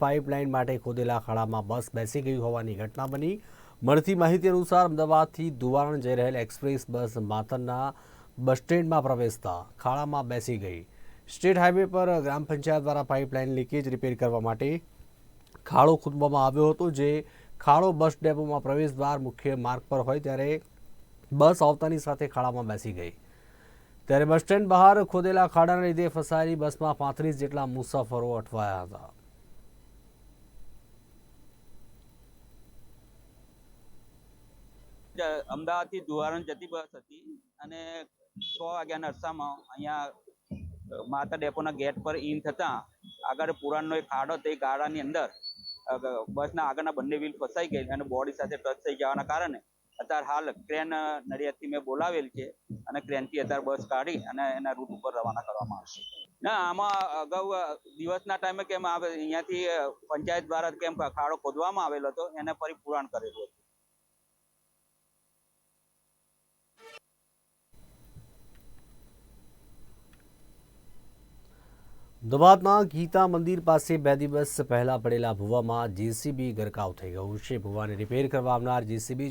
Pipeline માટે ખોદેલા ખાડામાં બસ બેસી ગઈ હોવાની ઘટના બની. મળતી માહિતી અનુસાર અમદાવાદથી ધુવાણ જઈ રહેલ એક્સપ્રેસ બસ માતરના બસ સ્ટેન્ડમાં પ્રવેશતા ખાડામાં બેસી ગઈ. સ્ટેટ હાઈવે પર ગ્રામ પંચાયત દ્વારા પાઇપલાઇન લીકેજ રિપેર કરવા માટે ખાડો ખોદવામાં આવ્યો હતો, જે ખાડો બસ ડેપોમાં પ્રવેશ દ્વાર મુખ્ય માર્ગ પર હોય ત્યારે બસ આવતાની સાથે ખાડામાં બેસી ગઈ. ત્યારે બસ સ્ટેન્ડ બહાર ખોદેલા ખાડાના લીધે ફસાયેલી બસમાં પાંત્રીસ જેટલા મુસાફરો અટવાયા હતા. અમદાવાદથી ધુવારણ જતી બસ હતી અને છ વાગ્યાના અરસામાં અહીંયા માતા ડેપોના ગેટ પર ઇન થતાં આગળ પુરાણનો એક ખાડો તે ગાડાની અંદર બસના આગળના બંને વ્હીલ ફસાઈ ગઈ અને બોડી સાથે ટચ થઈ જવાના કારણે અત્યારે હાલ ક્રેન નડિયાદથી મેં બોલાવેલ છે અને ક્રેનથી અત્યારે બસ કાઢી અને એના રૂટ ઉપર રવાના કરવામાં આવશે. ના, આમાં અગાઉ દિવસના ટાઈમે કેમ આવે, અહીંયાથી પંચાયત દ્વારા કેમ ખાડો ખોદવામાં આવેલો હતો, એને ફરી પુરાણ કરેલું હતું. અમદાવાદમાં ગીતા મંદિર પાસે બે દિવસ પહેલા પડેલા ભૂવામાં જેસીબી ગરકાવ થઈ ગયું છે. ભૂવાને રિપેર કરવા આવનાર જેસીબી